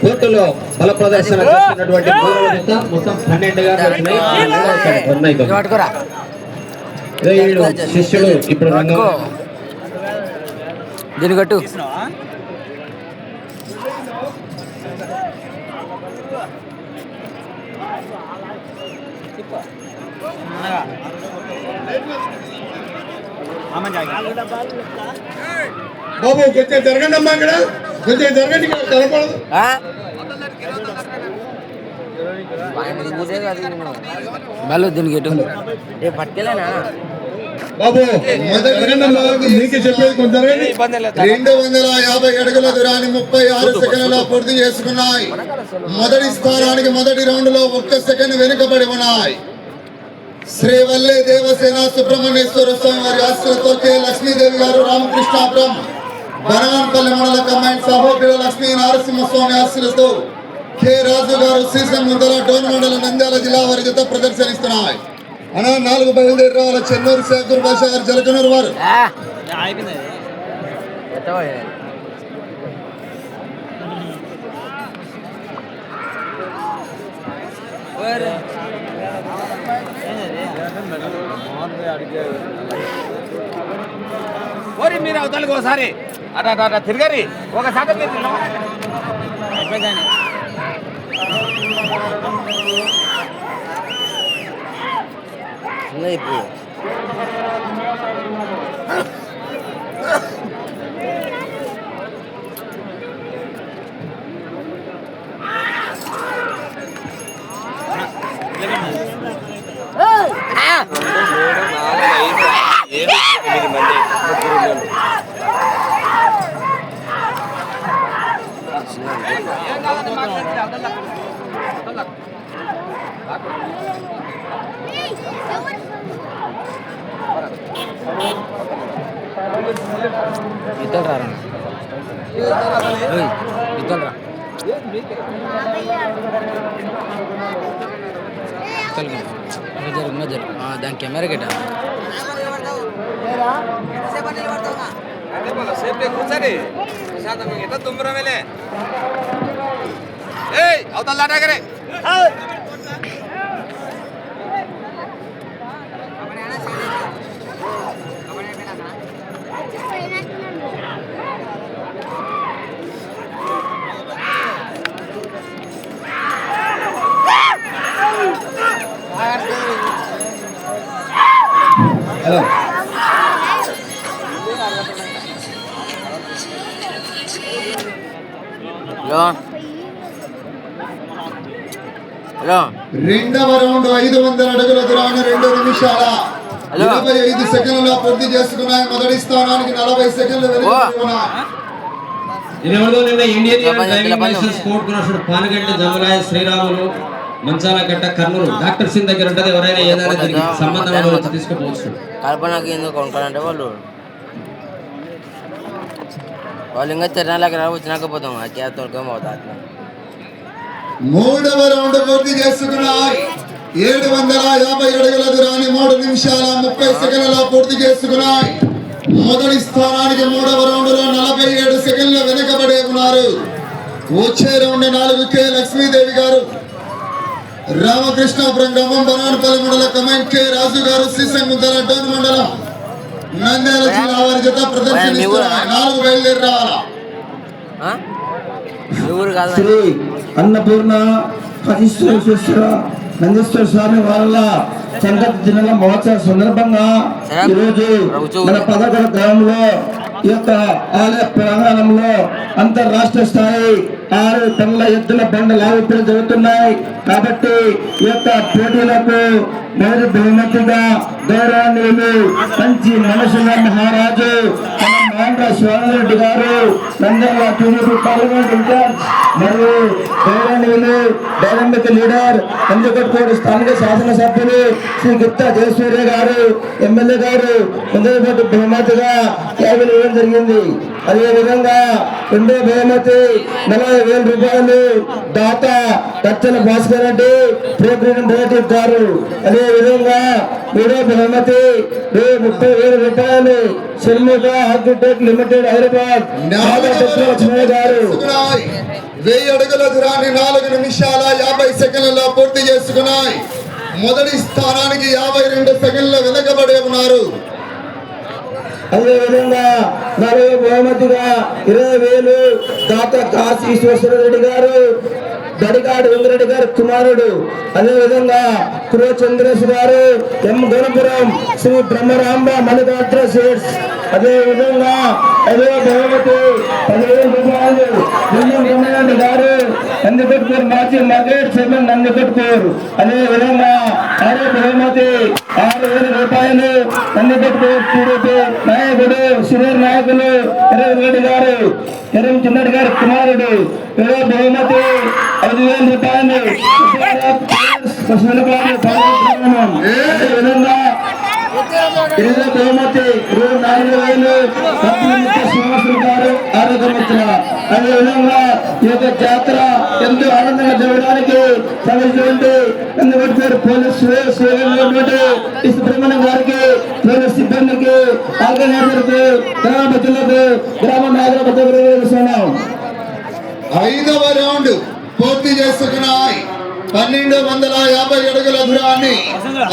కోర్టులో బల ప్రదర్శన చేస్తున్నటువంటి మొత్తం పన్నెండుగా శిష్యుడు ఇప్పుడు దీని కట్టు. బాబు కొంచెం జరగండి అమ్మా ఇక్కడ కొంచెం జరగండి ఇక్కడ కనపడదు? మళ్ళీ దీనికి ఎటు? పట్టుకెళ్ళానా? బాబు మీకు చెప్పేది రెండు వందల యాభై అడుగుల దూరాన్ని ముప్పై ఆరు సెకండ్లలో పూర్తి చేసుకున్నాయి. మొదటి స్థానానికి మొదటి రౌండ్లో ఒక్క సెకండ్ వెనుకబడి ఉన్నాయి. శ్రీ వల్లే దేవసేన సుబ్రహ్మణ్యేశ్వర స్వామి వారి ఆశ్రయంతో కె లక్ష్మీదేవి గారు రామకృష్ణాపురం బనగానపల్లి మండల కమాండ్ సహోదరుడు లక్ష్మీ నరసింహస్వామి ఆశ్రయంతో కె రాజు గారు శ్రీశం ముందర డోన్ మండలం నంద్యాల జిల్లా వారి జత ప్రదర్శనిస్తున్నాయి. అనా నాలుగు బయలుదేరి రావాలి చెన్నూరు శేఖర్ భాష గారు జలకనూరు వారు. ఆ? ఓరి మీరు అవతలకి ఒకసారి. అట అట అట తిరగరి. ఒకసారి మీరు చిన్నది ఇప్పుడు ఇద్దరు రా ఇద్దరు రా నజర్ నజర్ దాని కెమెరా కెట్టా కూర్చోండి ప్రశాంతంగా ఎట్లా తుమ్మరమేలే ఐదు వందల అడుగుల దూరాన్ని రెండు నిమిషాల. ఇరవై ఐదు సెకండ్లలో పూర్తి చేసుకున్నాయి. మొదటి స్థానానికి నలభై సెకండ్లు ఎవరిదో నిన్న ఇండియన్ డ్రైవింగ్. లైసెన్స్ జమరాయ శ్రీరాములు మంచాలగడ్డ కర్నూలు డాక్టర్ సింగ్ దగ్గర ఉంటుంది ఎవరైనా ఏదైనా వచ్చి తీసుకుపోవచ్చు. కల్పనకి ఎందుకు వాళ్ళు వాళ్ళు ఇంకా తిరణాలకి రా వచ్చినాకపోతాం ఆ అట్లా మూడవ రౌండ్ పూర్తి చేసుకున్నాయి ఏడు వందల యాభై అడుగుల దూరాన్ని మూడు నిమిషాల ముప్పై సెకండ్లలో పూర్తి చేసుకున్నాయి. మొదటి స్థానానికి మూడవ రౌండ్లో నలభై ఏడు సెకండ్లు వెనుకబడి ఉన్నారు. వచ్చే రౌండ్ నాలుగు కె లక్ష్మీదేవి గారు. రామకృష్ణాపురం గ్రామం బనానపల్లి మండల కమాండ్ కె రాజు గారు శ్రీశంగుంతల డోన్ మండలం నంద్యాల జిల్లా వారి జత ప్రదర్శనిస్తున్నాయి నాలుగు బయలుదేరి రావాలా శ్రీ అన్నపూర్ణ నందీశ్వర స్వామి వాళ్ళ సంగతి దినాల మహోత్సవ సందర్భంగా ఈరోజు మన పదకొండు గ్రామంలో ఈ యొక్క ఆలయ ప్రాంగణంలో అంతర్రాష్ట్ర స్థాయి ఆరు టన్నుల ఎద్దుల బండ లావిప్పులు జరుగుతున్నాయి. కాబట్టి ఈ యొక్క పోటీలకు మొదటి బహుమతిగా గౌరవనీయులు కంచి మనసుల మహారాజు ఆంధ్ర మోహన్ శివానందరెడ్డి గారు నంద్యాల టీడీపీ పార్లమెంట్ ఇన్ఛార్జ్ మరియు గౌరవనీయులు డైనమిక్ లీడర్ నందికొట్కోడు స్థానిక శాసనసభ్యులు శ్రీ గుప్తా జయసూర్య గారు ఎమ్మెల్యే గారు మొదటి బహుమతిగా క్యాబిన్ ఇవ్వడం జరిగింది. అదే విధంగా రెండో బహుమతి నలభై వేల రూపాయలు దాత దచ్చల భాస్కర్ రెడ్డి ప్రోగ్రామ్ రిలేటివ్ గారు. అదే విధంగా మూడో బహుమతి ముప్పై వేల రూపాయలు షర్మిక ఆర్కిటెక్ట్ లిమిటెడ్ హైదరాబాద్ గారు. వెయ్యి అడుగుల దూరాన్ని నాలుగు నిమిషాల యాభై సెకండ్లలో పూర్తి చేసుకున్నాయి. మొదటి స్థానానికి యాభై రెండు సెకండ్ల వెనకబడి ఉన్నారు. అదే విధంగా మరో బహుమతిగా ఇరవై వేలు దాత కాశీ ఈశ్వరరెడ్డి గారు దడిగాడు వెంకరెడ్డి గారు కుమారుడు. అదే విధంగా కురో చంద్రేష్ గారు ఎం గణపురం శ్రీ బ్రహ్మరాంబ మల్లికార్జున సేట్స్ అదే విధంగా అదే బహుమతి పదివేల రూపాయలు నెల్లూరు బ్రహ్మారెడ్డి గారు నందికొట్కూరు మాజీ మార్కెట్ చైర్మన్ నందికొట్కూరు. అదే విధంగా ఆరో బహుమతి ఆరు వేల రూపాయలు నందికొట్కూరు టీడీపీ నాయకుడు సీనియర్ నాయకులు ఎర్రవ రెడ్డి గారు ఎర్రం చిన్నడి గారి కుమారుడు. ఏడో బహుమతి ఐదు వేల రూపాయలు విధంగా ఇరవై బహుమతి ఇరవై నాలుగు వేలు పద్దెనిమిది శ్రీనివాసులు గారు ఆరోగ్య మిత్ర అదే విధంగా ఈ యొక్క జాతర ఎంతో ఆనందంగా జరగడానికి సంబంధించినటువంటి ఎందుకంటే పోలీసు సేవటువంటి ఈ సుబ్రహ్మణ్యం గారికి పోలీస్ సిబ్బందికి ఆర్గనైజర్కి గ్రామ ప్రజలకు గ్రామ నాయకుల ప్రజలు ఐదవ రౌండ్ పూర్తి చేసుకున్నాయి పన్నెండు వందల యాభై అడుగుల దూరాన్ని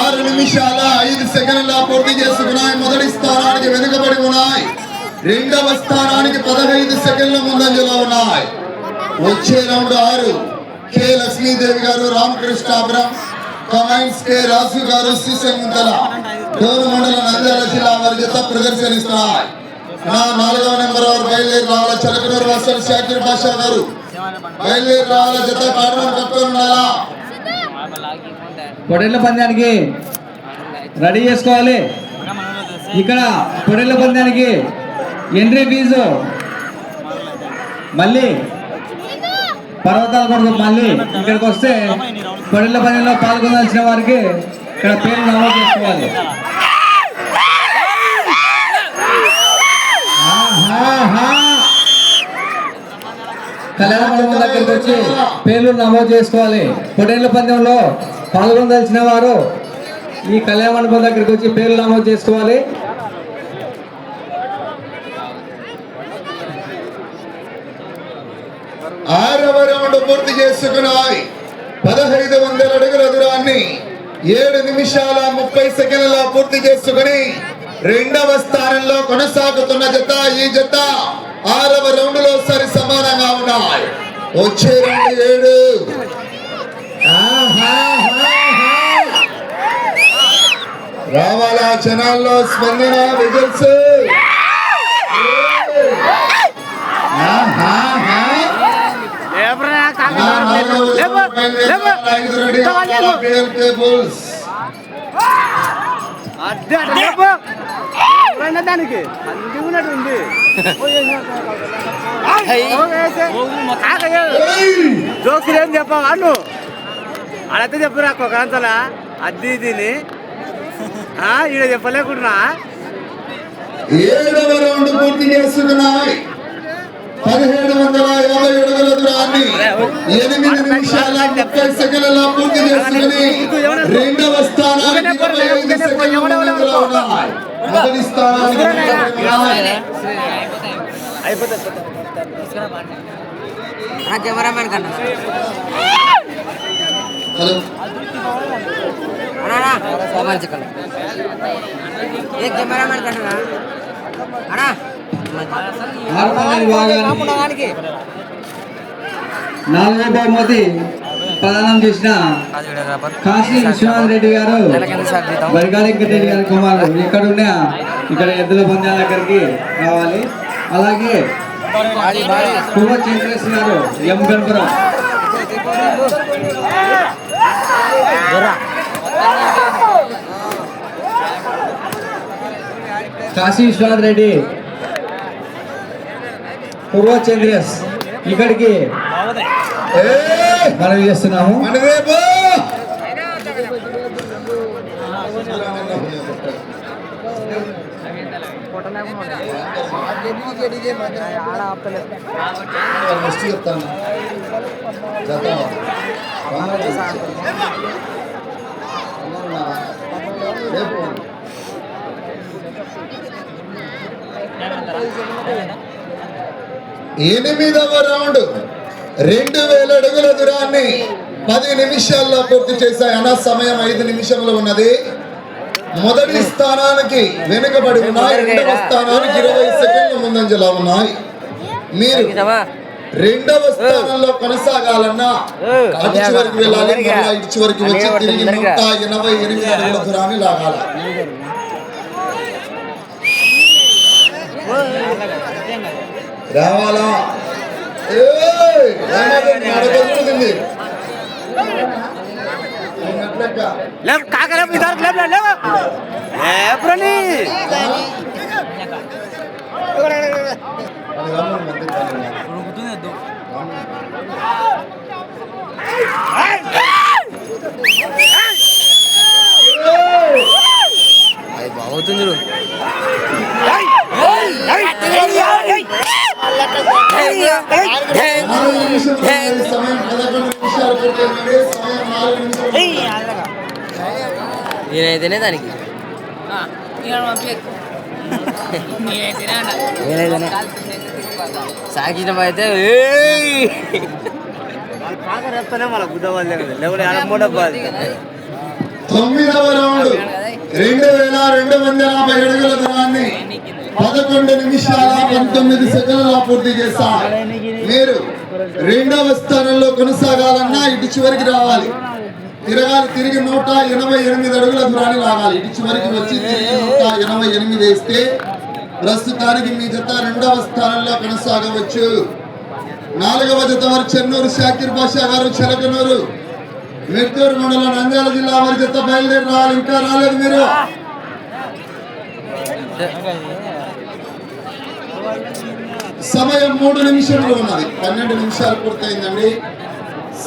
ఆరు నిమిషాల ఐదు సెకండ్ల పూర్తి చేసుకున్నాయి. మొదటి స్థానానికి వెనుకబడి ఉన్నాయి. రెండవ స్థానానికి పదహైదు సెకండ్ల ముందంజలో ఉన్నాయి. వచ్చే రౌండ్ ఆరు. కె లక్ష్మీదేవి గారు రామకృష్ణాపురం కమైన్స్ కె రాజు గారు శ్రీశంకుంతల డోరు మండల నంద్యాల జిల్లా వారి జత ప్రదర్శనిస్తున్నాయి. నా నాలుగవ నెంబర్ వారు బయలుదేరి రావాల? చలకనూరు వాసల్ షాకిర్ బాషా గారు. బయలుదేరి రావాల? జత కారణం కట్టుకొని ఉండాలా పొడేళ్ళ పందానికి రెడీ చేసుకోవాలి. ఇక్కడ పొడేళ్ళ పందానికి ఎంట్రీ ఫీజు. మళ్ళీ పర్వతాల కొరకు మళ్ళీ ఇక్కడికి వస్తే పొడేళ్ళ పందెంలో పాల్గొనాల్సిన వారికి ఇక్కడ పేరు నమోదు చేసుకోవాలి. ఆహా. కళ్యాణ మండపం దగ్గరికి వచ్చి పేర్లు నమోదు చేసుకోవాలి. పొటేళ్ళ పందెంలో పాల్గొనదలిచిన వారు ఈ కళ్యాణ మండపం దగ్గరికి వచ్చి పేర్లు నమోదు చేసుకోవాలి. ఆరవ రౌండ్ పూర్తి చేసుకున్నాయి. పదహైదు వందల అడుగుల దూరాన్ని ఏడు నిమిషాల ముప్పై సెకండ్ల పూర్తి చేసుకుని రెండవ స్థానంలో కొనసాగుతున్న జత ఈ జత ఆరవ రౌండ్లో సరి సమానంగా ఉన్నాయి. వచ్చే రౌండ్ ఏడు. రావాలా జనాల్లో స్పందన విజిల్స్? దానికి? మంచిగా ఉంది జోక్స్ ఏం చెప్పావా? నువ్వు అడైతే చెప్పురా కొకంతలా అద్ది దీని ఈడ చెప్పలేకుండా ఏడవ రౌండ్ పూర్తి చేసుకున్నాయి. పదిహేడు వందల యాభై అడుగుల దూరాన్ని ఎనిమిది నిమిషాల ముప్పై సెకండ్లలో పూర్తి చేసుకుని రెండవ స్థానానికి ఇరవై ఐదు సెకండ్ల ముందంజలో ఉన్నాయి. మొదటి స్థానానికి కెమెరామెన్ కన్నా హలో కెమెరామెన్ కన్నా నాలుగో బహుమతి ప్రదానం చేసిన కాశీ విశ్వనాథ్ రెడ్డి గారు బరిగాలి రెడ్డి గారి కుమారుడు. ఇక్కడ ఉన్న ఇక్కడ ఎద్దుల పందాల దగ్గరికి రావాలి. అలాగే కుమ చంద్రేష్ గారు ఎం గణపురం. కాశీ విశ్వనాథ్ రెడ్డి పూర్వ చంద్రేష్ ఇక్కడికి. మనవి చేస్తున్నాము. చెప్తాను. ఎనిమిదవ రౌండ్. రెండు వేల అడుగుల దూరాన్ని పది నిమిషాల్లో పూర్తి చేశాయి. అన్న సమయం ఐదు నిమిషంలో ఉన్నది. మొదటి స్థానానికి వెనుకబడి ఉన్నాయి. రెండవ స్థానానికి ఇరవై సెకండ్ల ముందంజలా ఉన్నాయి. మీరు రెండవ స్థానంలో కొనసాగాలన్నా అటు చివరికి వెళ్ళాలి మళ్ళా ఇటు చివరికి వచ్చి తిరిగి నూట ఎనభై ఎనిమిది అడుగుల దూరాన్ని లాగాలి. రావాలా? लेफ्ट का करे इधर लेफ्ट ले लेफ्ट ए प्रणी बहुत जरूर Hey, నేనైతేనే దానికి. అయితే తొమ్మిదవ రౌండ్. రెండు వేల రెండు వందల యాభై అడుగుల దూరాన్ని పదకొండు నిమిషాల పంతొమ్మిది సెకండ్ల పూర్తి చేశారు మీరు రెండవ స్థానంలో కొనసాగాలన్నా ఇటు చివరికి రావాలి. తిరగాలి తిరిగి నూట ఎనభై ఎనిమిది అడుగుల దూరాన్ని లాగాలి. ఇటు చివరికి వచ్చి తిరిగి నూట ఎనభై ఎనిమిది వేస్తే ప్రస్తుతానికి మీ జత రెండవ స్థానంలో కొనసాగవచ్చు. నాలుగవ జత వారు చెన్నూరు షాకిర్ బాషా గారు చెరకనూరు మెట్టూరు మండలం నంద్యాల జిల్లా వారి జత బయలుదేరి రావాలి. ఇంకా రాలేదు మీరు. సమయం మూడు నిమిషంలో ఉన్నది. పన్నెండు నిమిషాలు పూర్తయిందండి.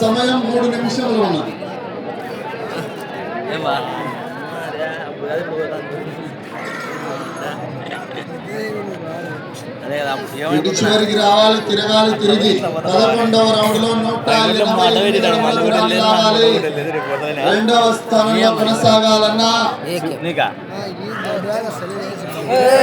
సమయం మూడు నిమిషంలో ఉన్నది. ఇటు చివరికి రావాలి తిరగాలి తిరిగి పదకొండవ రౌండ్లో నూట లాగాలి. రెండవ స్థానంలో కొనసాగాలన్నా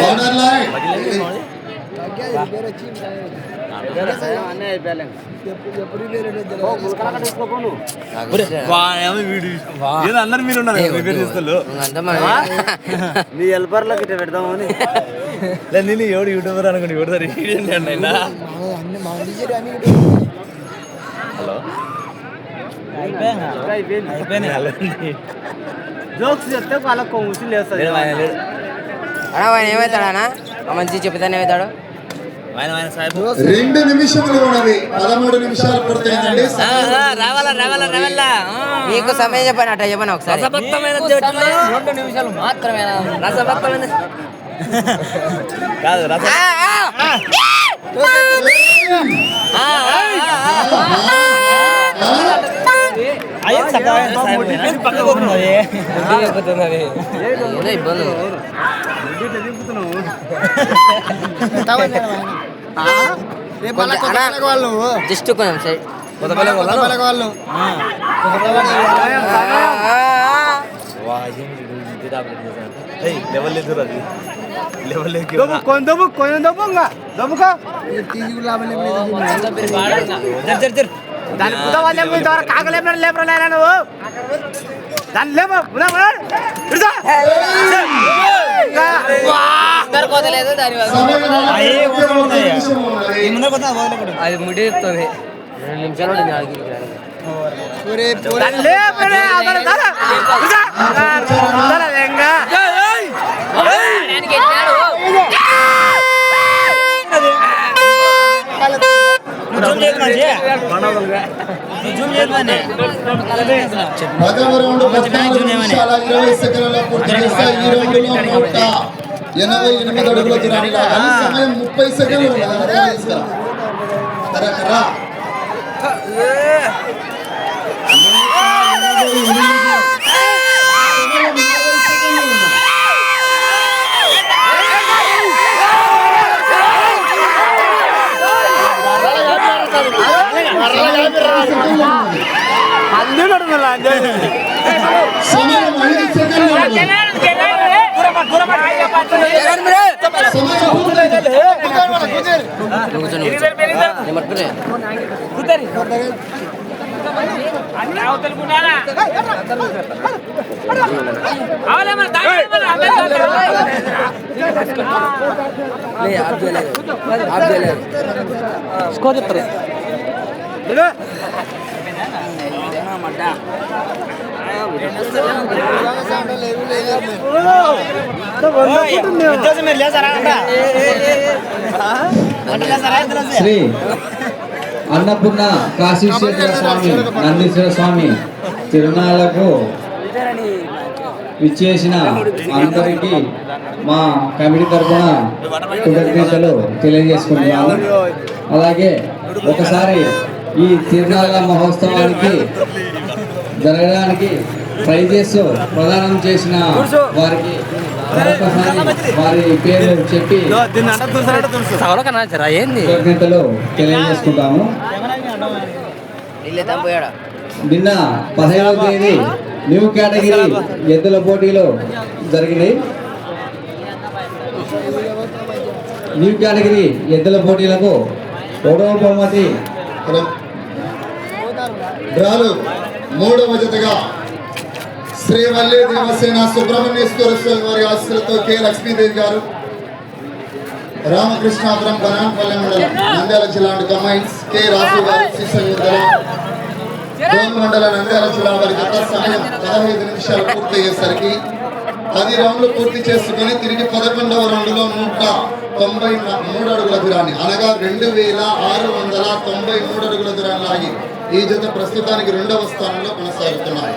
బౌండర్ లైన్ అందరు మీరు అంతా మన మీ హెల్పర్లకు ఇట్లా పెడదామని. నేను ఎవడు యూట్యూబర్ అనుకోండి ఎవరు జోక్స్ చెప్తే వాళ్ళకి ఏమవుతాడా మంచి చెప్తానే ఏమవుతాడు? రెండు నిమిషములు ఉన్నది. పదమూడు నిమిషాలు పూర్తయిందండి రావాలా రావాలా రావాలా? మీకు సమయం చెప్పండి అట్లా చెప్పండి ఒకసారి. రెండు నిమిషాలు మాత్రమే రసభక్తమైన కాదు రస ఏదో ఇబ్బంది జస్ట్ కొంచెం సైడ్ వాళ్ళు లెవెల్ లేదు అది లెవెల్ దొబ్బు కొంచెం దొబ్బు కొంచెం దొబ్బు ఇంకా దొబ్బుకో దాని కుద వాళ్ళే మీ ద్వారా కాకలేపడం లేపడం లేరా నువ్వు దాన్ని ఉన్నది. అది ముడి చెప్తుంది రెండు నిమిషాలు దాన్ని ఎనభై ఎనిమిది అడుగుల దూరాన్ని సమయం ముప్పై సెకండ్లు ఉన్నది తరకరా సమయం ఐదు సెకండ్లు ఉన్నది. సమయం పూర్తయింది. స్కోర్ చెప్తారు? శ్రీ అన్నపూర్ణ కాశీశ్వర స్వామి నందీశ్వర స్వామి తిరునాళ్ళకు విచ్చేసిన అందరికీ మా కమిటీ తరఫున కృతజ్ఞతలు తెలియజేసుకుంటున్నాము. అలాగే ఒకసారి ఈ తిరునాళ్ళ మహోత్సవానికి జరగడానికి ప్రైజెస్ ప్రదానం చేసిన వారికి వారి పేరు చెప్పి కృతజ్ఞతలు తెలియజేసుకుంటాము. పోయాడా నిన్న పదిహేడవ తేదీ న్యూ కేటగిరీ ఎద్దుల పోటీలు జరిగినాయి. న్యూ కేటగిరీ ఎద్దుల పోటీలకు ఒకటవ బహుమతి డ్రాలు మూడవ జతగా శ్రీవల్లి దేవసేన సుబ్రహ్మణ్యేశ్వర స్వామి వారి ఆశీస్సులతో కె. లక్ష్మీదేవి గారు రామకృష్ణాపురం బనాన్పల్లె మండలం నంద్యాల జిల్లా కమైన్స్ కె. రాజు గారు శ్రీశైలం మండల నంద్యాల జిల్లా వారి గత సమయం పదహైదు నిమిషాలు పూర్తయ్యేసరికి పది రౌండ్లు పూర్తి చేసుకుని తిరిగి పదకొండవ రౌండ్లో నూట తొంభై మూడు అడుగుల దూరాన్ని. అనగా రెండు వేల ఆరు వందల తొంభై మూడు అడుగుల దూరాన్ని లాగి ఈ జత ప్రస్తుతానికి రెండవ స్థానంలో కొనసాగుతున్నాయి.